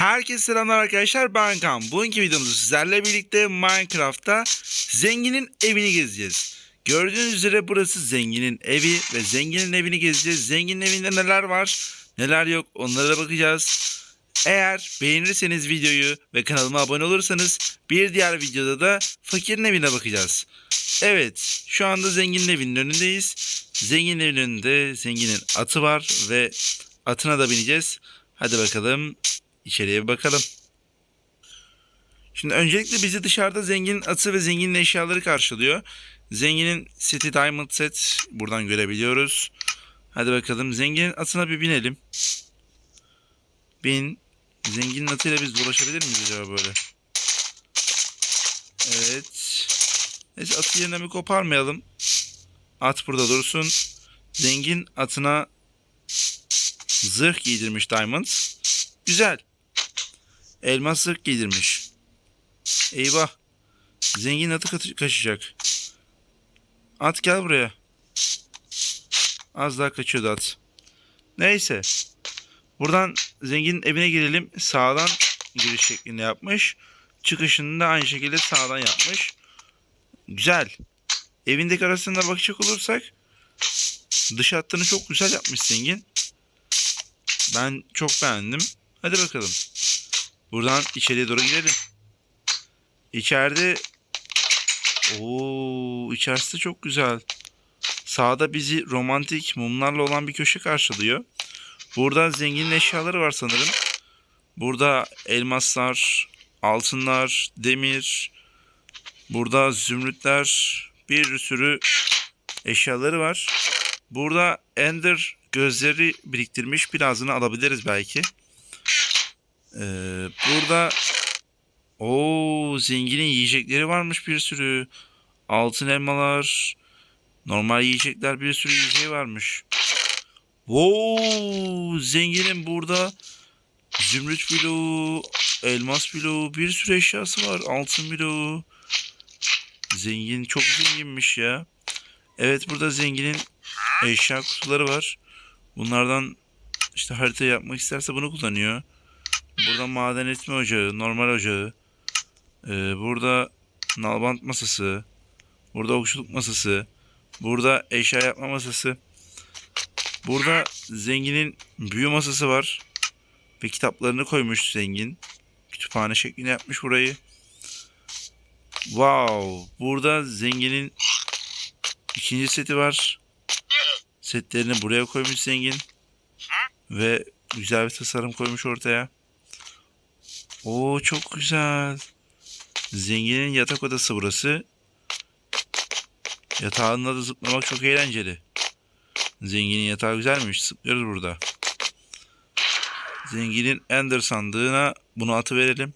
Herkese selamlar arkadaşlar ben Kaan. Bugünkü videomuzda sizlerle birlikte Minecraft'ta zenginin evini gezeceğiz. Gördüğünüz üzere burası zenginin evi ve zenginin evini gezeceğiz. Zenginin evinde neler var neler yok onlara bakacağız. Eğer beğenirseniz videoyu ve kanalıma abone olursanız bir diğer videoda da fakirin evine bakacağız. Evet şu anda zenginin evinin önündeyiz. Zenginin evinin önünde zenginin atı var ve atına da bineceğiz. Hadi bakalım İçeriye bir bakalım. Şimdi öncelikle bizi dışarıda zenginin atı ve zenginin eşyaları karşılıyor. Zenginin City Diamond Set buradan görebiliyoruz. Hadi bakalım zenginin atına bir binelim. Bin. Zenginin atıyla biz dolaşabilir miyiz acaba böyle? Evet. Neyse atı yerine bir koparmayalım. At burada dursun. Zengin atına zırh giydirmiş Diamond. Güzel. Elmas zırh giydirmiş. Eyvah. Zengin atı kaçacak. At gel buraya. Az daha kaçıyordu at. Neyse. Buradan zenginin evine girelim. Sağdan giriş şeklinde yapmış. Çıkışını da aynı şekilde sağdan yapmış. Güzel. Evin dekorasyonuna bakacak olursak dış hattını çok güzel yapmış zengin. Ben çok beğendim. Hadi bakalım. Buradan içeriye doğru gidelim. İçeride Oo, içerisi çok güzel. Sağda bizi romantik mumlarla olan bir köşe karşılıyor. Burada zenginin eşyaları var sanırım. Burada elmaslar, altınlar, demir, burada zümrütler, bir sürü eşyaları var. Burada Ender gözleri biriktirmiş. Birazını alabiliriz belki. Ee, burada o zenginin yiyecekleri varmış bir sürü. Altın elmalar, normal yiyecekler bir sürü yiyeceği varmış. Wow, zenginin burada zümrüt bloğu, elmas bloğu, bir sürü eşyası var. Altın bloğu. Zengin çok zenginmiş ya. Evet burada zenginin eşya kutuları var. Bunlardan işte harita yapmak isterse bunu kullanıyor. Burada maden etme ocağı, normal ocağı. Ee, burada nalbant masası. Burada okçuluk masası. Burada eşya yapma masası. Burada zenginin büyü masası var. Ve kitaplarını koymuş zengin. Kütüphane şeklinde yapmış burayı. Wow. Burada zenginin ikinci seti var. Setlerini buraya koymuş zengin. Ve güzel bir tasarım koymuş ortaya. Oo çok güzel. Zenginin yatak odası burası. Yatağında da zıplamak çok eğlenceli. Zenginin yatağı güzelmiş. Zıplıyoruz burada. Zenginin Ender sandığına bunu atı verelim.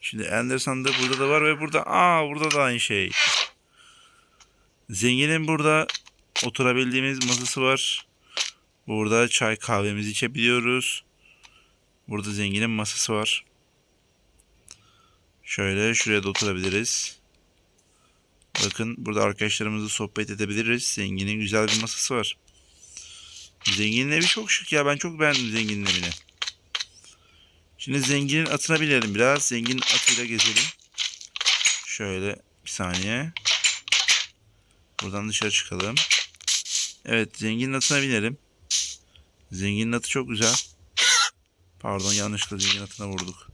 Şimdi Ender sandığı burada da var ve burada aa burada da aynı şey. Zenginin burada oturabildiğimiz masası var. Burada çay kahvemizi içebiliyoruz. Burada zenginin masası var. Şöyle şuraya da oturabiliriz. Bakın burada arkadaşlarımızla sohbet edebiliriz. Zenginin güzel bir masası var. Zenginin evi çok şık ya. Ben çok beğendim zenginin evini. Şimdi zenginin atına binelim biraz. Zenginin atıyla gezelim. Şöyle bir saniye. Buradan dışarı çıkalım. Evet zenginin atına binelim. Zenginin atı çok güzel. Pardon yanlışlıkla zengin atına vurduk.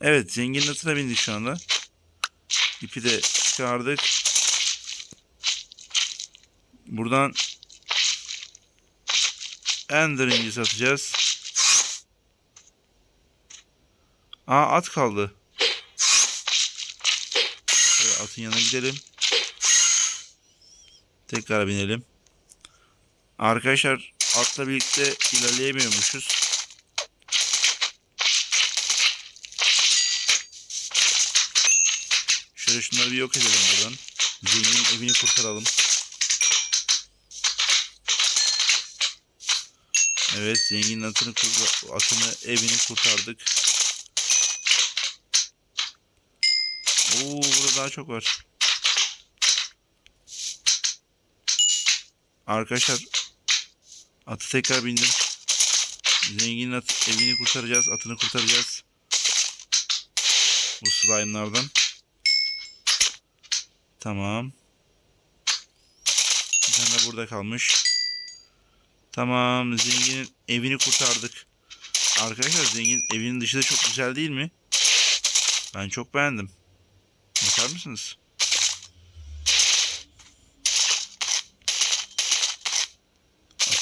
Evet zengin atına bindik şu anda. İpi de çıkardık. Buradan Ender incisi atacağız. Aa at kaldı. Şöyle atın yanına gidelim. Tekrar binelim. Arkadaşlar atla birlikte ilerleyemiyormuşuz. Şöyle şunları bir yok edelim buradan. Zenginin evini kurtaralım. Evet zenginin atını, atını evini kurtardık. Oo burada daha çok var. Arkadaşlar atı tekrar bindim. Zenginin at- evini kurtaracağız. Atını kurtaracağız. Bu slime'lardan. Tamam. Bir tane de burada kalmış. Tamam. Zenginin evini kurtardık. Arkadaşlar zengin evinin dışı da çok güzel değil mi? Ben çok beğendim. Bakar mısınız?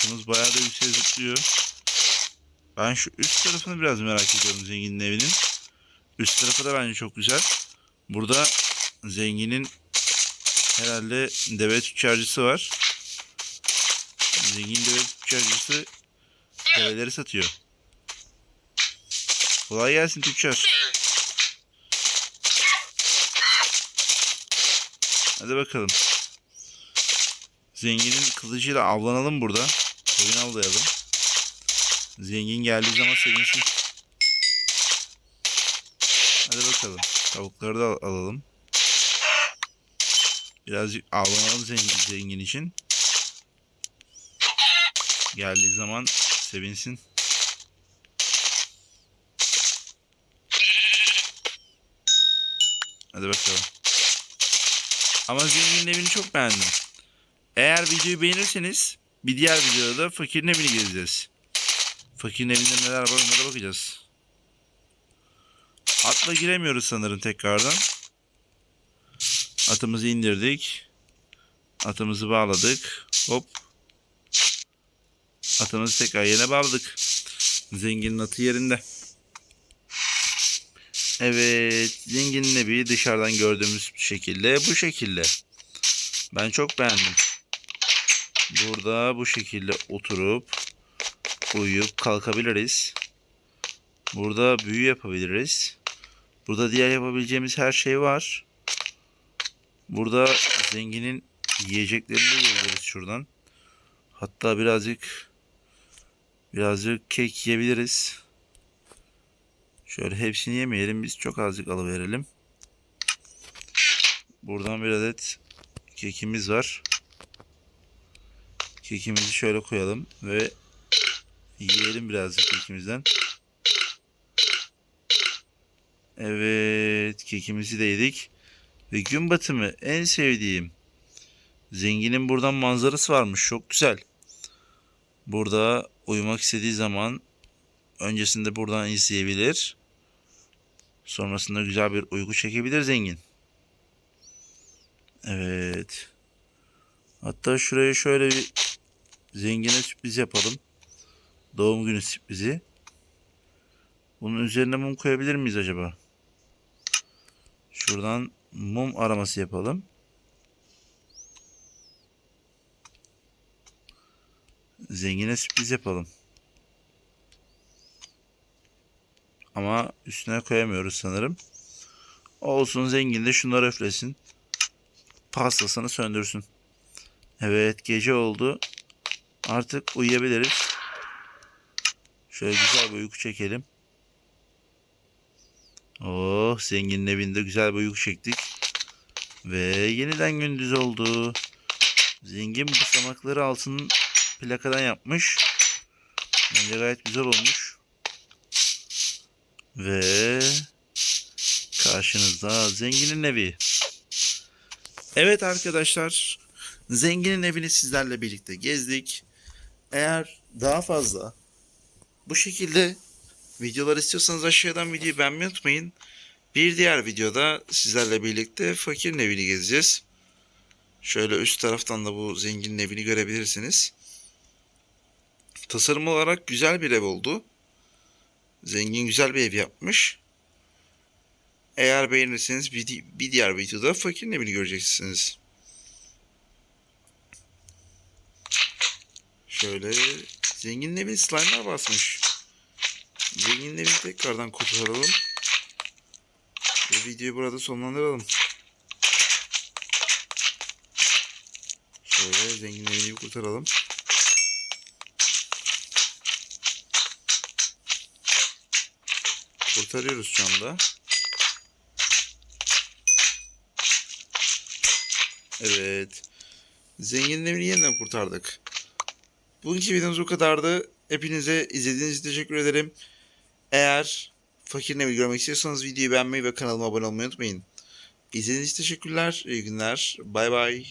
Atımız bayağı da yükseğe zıplıyor. Ben şu üst tarafını biraz merak ediyorum zenginin evinin. Üst tarafı da bence çok güzel. Burada zenginin herhalde deve tüccarcısı var. Zengin deve tüccarcısı develeri satıyor. Kolay gelsin tüccar. Hadi bakalım. Zenginin kılıcıyla avlanalım burada. Koyun avlayalım. Zengin geldiği zaman sevinsin. Hadi bakalım. Tavukları da al- alalım. Birazcık avlanalım zengin, zengin için. Geldiği zaman sevinsin. Hadi bakalım. Ama zenginin evini çok beğendim. Eğer videoyu beğenirseniz bir diğer videoda da fakirin evini gezeceğiz. Fakirin evinde neler var onlara bakacağız. Atla giremiyoruz sanırım tekrardan. Atımızı indirdik. Atımızı bağladık. Hop. Atımızı tekrar yerine bağladık. Zenginin atı yerinde. Evet. Zenginin evi dışarıdan gördüğümüz şekilde bu şekilde. Ben çok beğendim. Burada bu şekilde oturup uyuyup kalkabiliriz. Burada büyü yapabiliriz. Burada diğer yapabileceğimiz her şey var. Burada zenginin yiyeceklerini de yiyebiliriz şuradan. Hatta birazcık birazcık kek yiyebiliriz. Şöyle hepsini yemeyelim biz çok azıcık alıverelim. Buradan bir adet kekimiz var. Kekimizi şöyle koyalım ve yiyelim birazcık kekimizden. Evet, kekimizi de yedik. Ve gün batımı en sevdiğim. Zenginin buradan manzarası varmış. Çok güzel. Burada uyumak istediği zaman öncesinde buradan izleyebilir. Sonrasında güzel bir uyku çekebilir zengin. Evet. Hatta şuraya şöyle bir zengine sürpriz yapalım. Doğum günü sürprizi. Bunun üzerine mum koyabilir miyiz acaba? Şuradan mum araması yapalım. Zengine sürpriz yapalım. Ama üstüne koyamıyoruz sanırım. Olsun zengin de şunları öflesin. Pastasını söndürsün. Evet gece oldu. Artık uyuyabiliriz. Şöyle güzel bir uyku çekelim. Oh zenginin evinde güzel bir uyku çektik. Ve yeniden gündüz oldu. Zengin basamakları altın plakadan yapmış. Bence gayet güzel olmuş. Ve karşınızda zenginin evi. Evet arkadaşlar. Zenginin evini sizlerle birlikte gezdik. Eğer daha fazla bu şekilde videolar istiyorsanız aşağıdan videoyu beğenmeyi unutmayın. Bir diğer videoda sizlerle birlikte fakirin evini gezeceğiz. Şöyle üst taraftan da bu zenginin evini görebilirsiniz. Tasarım olarak güzel bir ev oldu. Zengin güzel bir ev yapmış. Eğer beğenirseniz bir, di- bir diğer videoda fakirin evini göreceksiniz. Şöyle zenginin evini slime'lar basmış. Zenginin evini tekrardan kurtaralım. Ve videoyu burada sonlandıralım. Şöyle zenginin evini bir kurtaralım. Kurtarıyoruz şu anda. Evet. Zenginin evini yeniden kurtardık. Bugünkü videomuz bu kadardı. Hepinize izlediğiniz için teşekkür ederim. Eğer Fakir Nevi görmek istiyorsanız videoyu beğenmeyi ve kanalıma abone olmayı unutmayın. İzlediğiniz için teşekkürler. İyi günler. Bay bay.